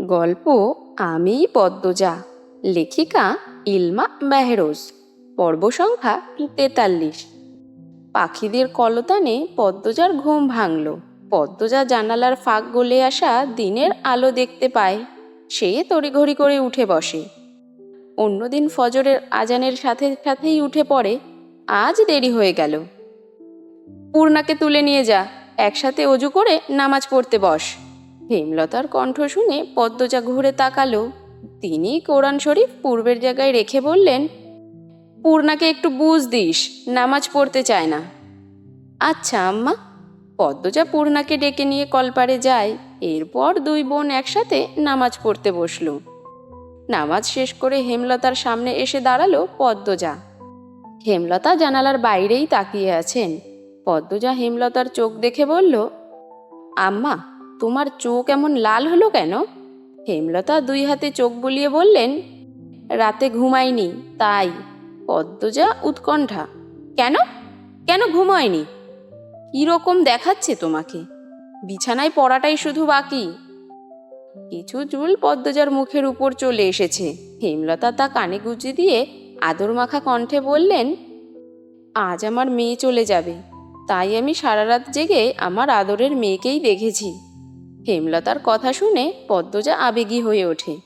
গল্প আমি পদ্মজা, লেখিকা ইলমা মেহরোজ, পর্ব সংখ্যা তেতাল্লিশ। পাখিদের কলতানে পদ্মজার ঘুম ভাঙল। পদ্মজা জানালার ফাঁক গলে আসা দিনের আলো দেখতে পায়। সে তড়িঘড়ি করে উঠে বসে। অন্যদিন ফজরের আজানের সাথে সাথেই উঠে পড়ে। আজ দেরি হয়ে গেল। পূর্ণাকে তুলে নিয়ে যা, একসাথে অজু করে নামাজ পড়তে বস। হেমলতার কণ্ঠ শুনে পদ্মজা ঘুরে তাকালো। তিনি কোরআন শরীফ পূর্বের জায়গায় রেখে বললেন, পূর্ণাকে একটু বুঝ দিস, নামাজ পড়তে চায় না। আচ্ছা আম্মা। পদ্মজা পূর্ণাকে ডেকে নিয়ে কলপারে যায়। এরপর দুই বোন একসাথে নামাজ পড়তে বসল। নামাজ শেষ করে হেমলতার সামনে এসে দাঁড়াল পদ্মজা। হেমলতা জানালার বাইরেই তাকিয়ে আছেন। পদ্মজা হেমলতার চোখ দেখে বলল, আম্মা তোমার চোখ এমন লাল হলো কেন? হেমলতা দুই হাতে চোখ বুলিয়ে বললেন, রাতে ঘুমাইনি, তাই। পদ্মজা উৎকণ্ঠা। কেন? কেন ঘুমায়নি? কীরকম দেখাচ্ছে তোমাকে? বিছানায় পড়াটাই শুধু বাকি। কিছু চুল পদ্মজার মুখের উপর চলে এসেছে। হেমলতা তা কানে গুজে দিয়ে আদর মাখা কণ্ঠে বললেন, আজ আমার মেয়ে চলে যাবে। তাই আমি সারা রাত জেগে আমার আদরের মেয়েকেই দেখেছি। হেমলতার কথা শুনে পদ্মজা আবেগী হয়ে ওঠে।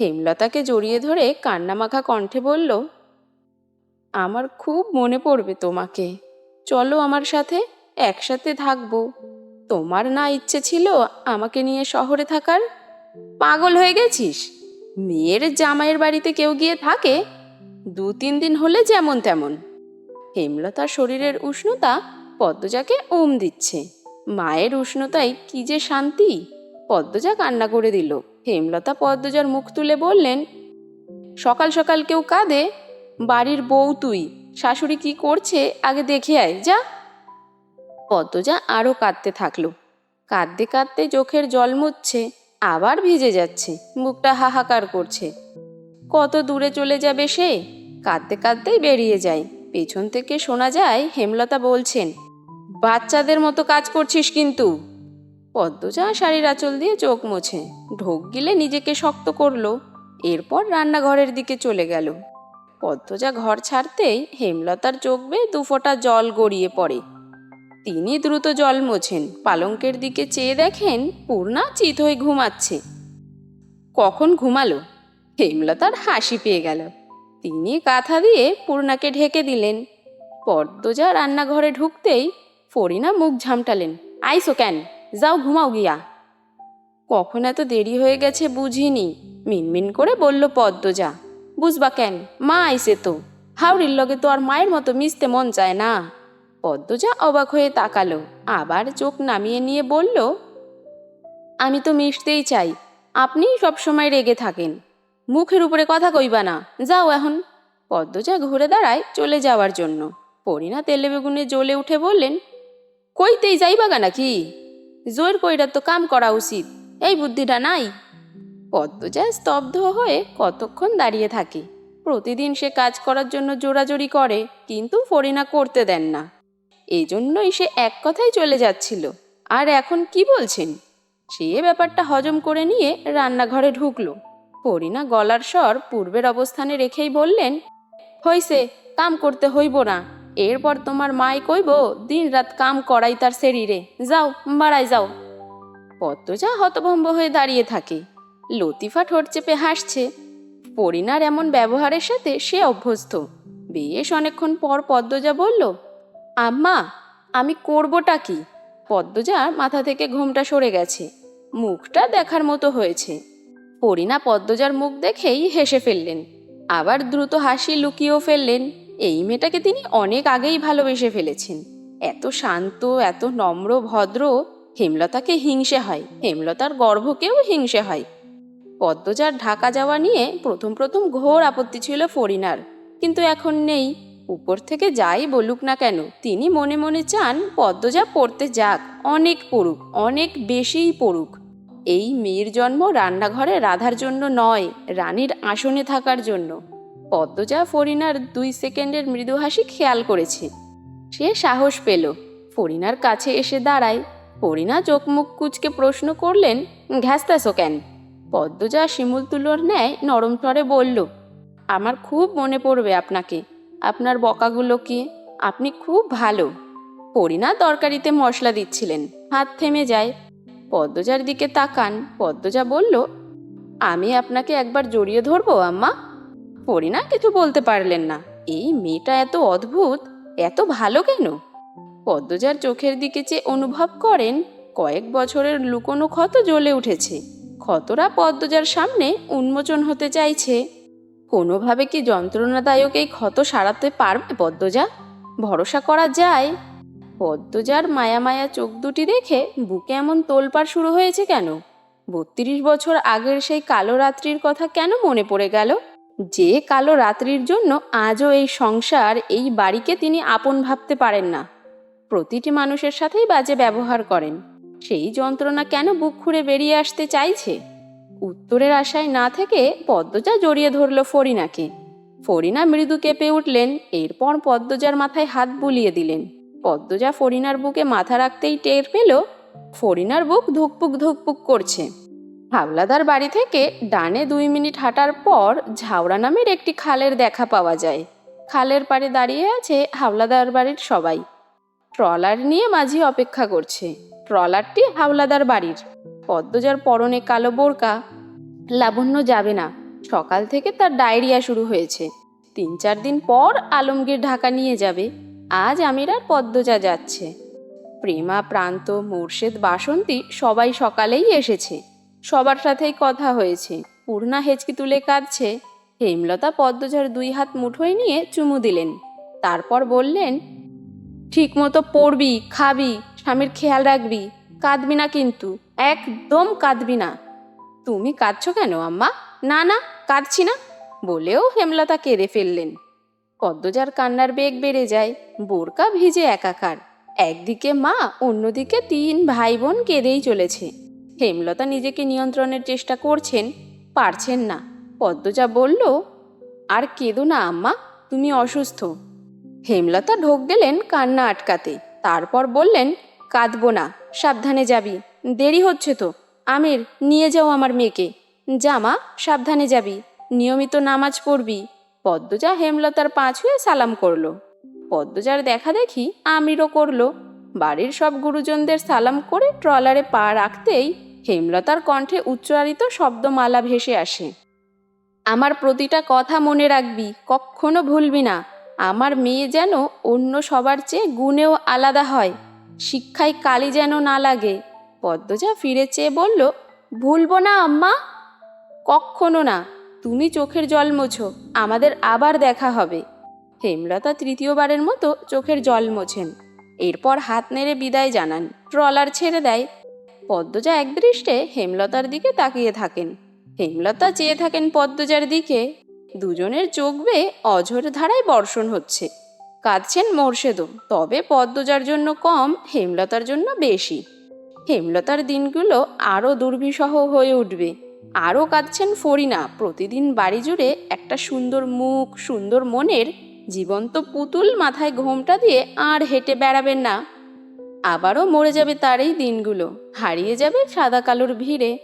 হেমলতাকে জড়িয়ে ধরে কান্নামাখা কণ্ঠে বলল, আমার খুব মনে পড়বে তোমাকে। চলো আমার সাথে একসাথে থাকব। তোমার না ইচ্ছে ছিল আমাকে নিয়ে শহরে থাকার? পাগল হয়ে গেছিস? মেয়ের জামাইয়ের বাড়িতে কেউ গিয়ে থাকে? দু তিন দিন হলে যেমন তেমন। হেমলতার শরীরের উষ্ণতা পদ্মজাকে ওম দিচ্ছে। মায়ের উষ্ণতায় কি যে শান্তি? পদ্মজা কান্না করে দিল। হেমলতা পদ্মজার মুখ তুলে বললেন, সকাল সকাল কেউ কাঁদে? বাড়ির বউ তুই, শাশুড়ি কি করছে? আগে দেখে আয়, যা। পদ্মজা আরও কাঁদতে থাকল। কাঁদতে কাঁদতে চোখের জল মুছছে, আবার ভিজে যাচ্ছে, মুখটা হাহাকার করছে। কত দূরে চলে যাবে সে? কাঁদতে কাঁদতেই বেরিয়ে যায়। পেছন থেকে শোনা যায়, হেমলতা বলছেন বাচ্চাদের মতো কাজ করছিস কিন্তু। পদ্মজা শাড়ির আঁচল দিয়ে চোখ মোছে, ঢোক গিলে নিজেকে শক্ত করল, এরপর রান্নাঘরের দিকে চলে গেল। পদ্মজা ঘর ছাড়তেই হেমলতার চোখ বেয়ে দুফোঁটা জল গড়িয়ে পড়ে। তিনি দ্রুত জল মোছেন, পালঙ্কের দিকে চেয়ে দেখেন পূর্ণা চিত হয়ে ঘুমাচ্ছে। কখন ঘুমালো? হেমলতার হাসি পেয়ে গেল। তিনি কাঁথা দিয়ে পূর্ণাকে ঢেকে দিলেন। পদ্মজা রান্নাঘরে ঢুকতেই ফরিনা মুখ ঝামটালেন। আইসো কেন? যাও ঘুমাও গিয়া। কখন এত দেরি হয়ে গেছে বুঝিনি। মিনমিন করে বলল পদ্মজা, বুঝবা কেন? মা আইসে তো। হাওড়ির লগে তো আর মায়ের মতো মিশতে মন চায় না। পদ্মজা অবাক হয়ে তাকালো, আবার চোখ নামিয়ে নিয়ে বলল, আমি তো মিশতেই চাই। আপনিই সবসময় রেগে থাকেন। মুখের উপরে কথা কইবা না। যাও এখন। পদ্মজা ঘুরে দাঁড়ায় চলে যাওয়ার জন্য। পরিনা তেলে বেগুনে জ্বলে উঠে বললেন কইতেই যাইবাগা নাকি? জোর কইরা তো কাম করা উচিত, এই বুদ্ধিটা নাই। পদ্মজা স্তব্ধ হয়ে কতক্ষণ দাঁড়িয়ে থাকে, প্রতিদিন সে কাজ করার জন্য জোরাজোরি করে, কিন্তু ফরিনা করতে দেন না। এই জন্যই সে এক কথায় চলে যাচ্ছিল, আর এখন কি বলছেন? সে ব্যাপারটা হজম করে নিয়ে রান্নাঘরে ঢুকলো। পরিনা গলার স্বর পূর্বের অবস্থানে রেখেই বললেন, হইছে, কাম করতে হইব না এরপর তোমার মাই কইব দিন রাত কাম করাই তার শরীরে। যাও বাড়াই যাও। পদ্মজা হতভম্ব হয়ে দাঁড়িয়ে থাকে। লতিফা ঠোঁট চেপে হাসছে। পরিনার এমন ব্যবহারের সাথে সে অভ্যস্ত। বেশ অনেকক্ষণ পর পদ্মজা বলল, আম্মা, আমি করবোটা কি? পদ্মজার মাথা থেকে ঘুমটা সরে গেছে। মুখটা দেখার মতো হয়েছে। পরিনা পদ্মজার মুখ দেখেই হেসে ফেললেন। আবার দ্রুত হাসি লুকিয়েও ফেললেন। এই মেয়েটাকে তিনি অনেক আগেই ভালোবেসে ফেলেছেন। এত শান্ত, এত নম্র, ভদ্র, হেমলতাকে হিংসে হয়। হেমলতার গর্ভকেও হিংসে হয়। পদ্মজার ঢাকা যাওয়া নিয়ে প্রথম প্রথম ঘোর আপত্তি ছিল ফরিনার। কিন্তু এখন নেই। উপর থেকে যাই বলুক না কেন, তিনি মনে মনে চান পদ্মজা পড়তে যাক, অনেক পড়ুক, অনেক বেশিই পড়ুক। এই মেয়ের জন্ম রান্নাঘরে রাধার জন্য নয়, রানীর আসনে থাকার জন্য। পদ্মজা ফরিনার দুই সেকেন্ডের মৃদু হাসি খেয়াল করেছে। সে সাহস পেল। ফরিনার কাছে এসে দাঁড়ায়। ফরিনা চোখ মুখ কুচকে প্রশ্ন করলেন, ঘ্যাস্তাছো কেন? পদ্মজা শিমুল তুলোর ন্যায় নরম স্বরে বলল, আমার খুব মনে পড়বে আপনাকে। আপনার বকাগুলো কি? আপনি খুব ভালো। পরিনা তরকারিতে মশলা দিচ্ছিলেন। হাত থেমে যায়। পদ্মজার দিকে তাকান। পদ্মজা বলল, আমি আপনাকে একবার জড়িয়ে ধরবো, আম্মা? পরিনা কিছু বলতে পারলেন না। এই মেয়েটা এত অদ্ভুত, এত ভালো কেন? পদ্মজার চোখের দিকে চেয়ে অনুভব করেন, কয়েক বছরের লুকোনো ক্ষত জ্বলে উঠেছে। ক্ষতরা পদ্মজার সামনে উন্মোচন হতে চাইছে। কোনোভাবে কি যন্ত্রণাদায়ক এই ক্ষত সারাতে পারবে পদ্মজা? ভরসা করা যায়। পদ্মজার মায়া মায়া চোখ দুটি দেখে বুকে এমন তোলপাড় শুরু হয়েছে কেন? বত্রিশ বছর আগের সেই কালো রাত্রির কথা কেন মনে পড়ে গেল? যে কালো রাত্রির জন্য আজও এই সংসার, এই বাড়িকে তিনি আপন ভাবতে পারেন না। প্রতিটি মানুষের সাথেই বাজে ব্যবহার করেন। সেই যন্ত্রণা কেন বুক খুঁড়ে বেরিয়ে আসতে চাইছে? উত্তরের আশায় না থেকে পদ্মজা জড়িয়ে ধরল ফরিনাকে। ফরিনা মৃদু কেঁপে উঠলেন, এরপর পদ্মজার মাথায় হাত বুলিয়ে দিলেন। পদ্মজা ফরিনার বুকে মাথা রাখতেই টের পেল, ফরিনার বুক ধুকপুক ধুকপুক করছে। হাওলাদার বাড়ি থেকে ডানে দুই মিনিট হাঁটার পর ঝাউড়া নামের একটি খালের দেখা পাওয়া যায়। খালের পাড়ে দাঁড়িয়ে আছে হাওলাদার বাড়ির সবাই। ট্রলার নিয়ে মাঝি অপেক্ষা করছে। ট্রলারটি হাওলাদার বাড়ির। পদ্মজার পরনে কালো বোরকা। লাবণ্য যাবে না। সকাল থেকে তার ডায়রিয়া শুরু হয়েছে। তিন চার দিন পর আলমগীর ঢাকা নিয়ে যাবে। আজ আমির আর পদ্মজা যাচ্ছে। প্রেমা, প্রান্ত, মোর্শেদ, বাসন্তী সবাই সকালেই এসেছে। সবার সাথেই কথা হয়েছে। পূর্ণা হেঁচকি তুলে কাঁদছে। হেমলতা পদ্মজার দুই হাত মুঠোয় নিয়ে চুমু দিলেন। তারপর বললেন ঠিক মতো পড়বি, খাবি, স্বামীর খেয়াল রাখবি। কাঁদবি না কিন্তু, একদম কাঁদবি না। তুমি কাঁদছো কেন আম্মা? না না, কাঁদছি না, বলেও হেমলতা কেঁদে ফেললেন। পদ্মজার কান্নার বেগ বেড়ে যায়, বোরকা ভিজে একাকার। একদিকে মা, অন্যদিকে তিন ভাই বোন কেঁদেই চলেছে। হেমলতা নিজেকে নিয়ন্ত্রণের চেষ্টা করছেন, পারছেন না। পদ্মজা বলল, আর কেঁদো না, আম্মা, তুমি অসুস্থ। হেমলতা ঢোক গেলেন কান্না আটকাতে। তারপর বললেন, কাঁদবো না, সাবধানে যাবি। দেরি হচ্ছে তো। আমির, নিয়ে যাও আমার মেয়েকে। জামা সাবধানে যাবি। নিয়মিত নামাজ পড়বি। পদ্মজা হেমলতার পা ছুঁয়ে সালাম করল। পদ্মজার দেখা দেখি আমিরও করল। বাড়ির সব গুরুজনদের সালাম করে ট্রলারে পা রাখতেই হেমলতার কণ্ঠে উচ্চারিত শব্দমালা ভেসে আসে। আমার প্রতিটা কথা মনে রাখবি কখনো ভুলবি না। আমার মেয়ে যেন অন্য সবার চেয়ে গুণেও আলাদা হয়। শিক্ষায় কালি যেন না লাগে। পদ্মজা ফিরে চেয়ে বলল, ভুলবো না আম্মা। কখনো না। তুমি চোখের জল মোছো। আমাদের আবার দেখা হবে। হেমলতা তৃতীয়বারের মতো চোখের জল মোছেন। এরপর হাত নেড়ে বিদায় জানান। ট্রলার ছেড়ে দেয়। পদ্মজা একদৃষ্টে হেমলতার দিকে তাকিয়ে থাকেন। হেমলতা চেয়ে থাকেন পদ্মজার দিকে। দুজনের চোখ বেয়ে অঝোর ধারায় বর্ষণ হচ্ছে। কাঁদছেন মোর্শেদও তবে পদ্মজার জন্য কম, হেমলতার জন্য বেশি। হেমলতার দিনগুলো আরও দুর্বিষহ হয়ে উঠবে। আরও কাঁদছেন ফরিনা। প্রতিদিন বাড়ি জুড়ে একটা সুন্দর মুখ, সুন্দর মনের জীবন্ত পুতুল মাথায় ঘোমটা দিয়ে আর হেঁটে বেড়াবেন না। আবারও মরে যাবে তার এই দিনগুলো, হারিয়ে যাবে সাদা কালোর ভিড়ে।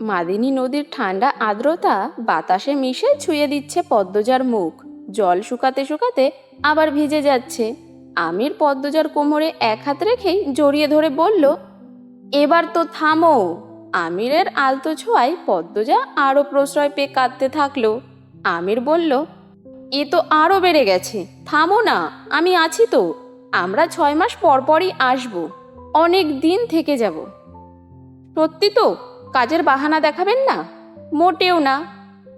মাদিনী নদীর ঠান্ডা আর্দ্রতা বাতাসে মিশে ছুঁয়ে দিচ্ছে পদ্মজার মুখ। জল শুকাতে শুকাতে আবার ভিজে যাচ্ছে। আমির পদ্মজার কোমরে এক হাত রেখেই জড়িয়ে ধরে বলল, এবার তো থামো। আমিরের আলতো ছোঁয়ায় পদ্মজা আরও প্রশ্রয় পেয়ে কাঁদতে থাকল। আমির বলল এ তো আরও বেড়ে গেছে। থামো না, আমি আছি তো। আমরা ছয় মাস পরপরই আসব। অনেক দিন থেকে যাব। সত্যি তো, কাজের বাহানা দেখাবেন না? মোটেও না।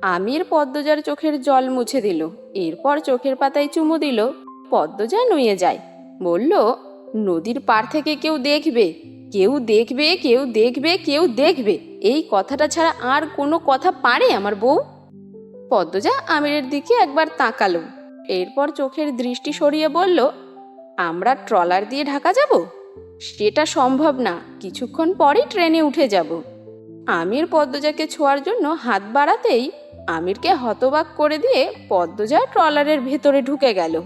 আমির পদ্মজার চোখের জল মুছে দিল। এরপর চোখের পাতায় চুমু দিল। পদ্মজা নুয়ে যায়। বলল, নদীর পার থেকে কেউ দেখবে কেউ দেখবে কেউ দেখবে কেউ দেখবে। এই কথাটা ছাড়া আর কোনো কথা পারে আমার বউ? পদ্মজা আমিরের দিকে একবার তাকালো। এরপর চোখের দৃষ্টি সরিয়ে বলল, আমরা ট্রলার দিয়ে ঢাকা যাব? সেটা সম্ভব না। কিছুক্ষণ পরেই ট্রেনে উঠে যাব। আমির পদ্মজাকে ছোঁয়ার জন্য হাত বাড়াতেই আমিরকে হতবাক করে দিয়ে পদ্মজা ট্রলারের ভেতরে ঢুকে গেল।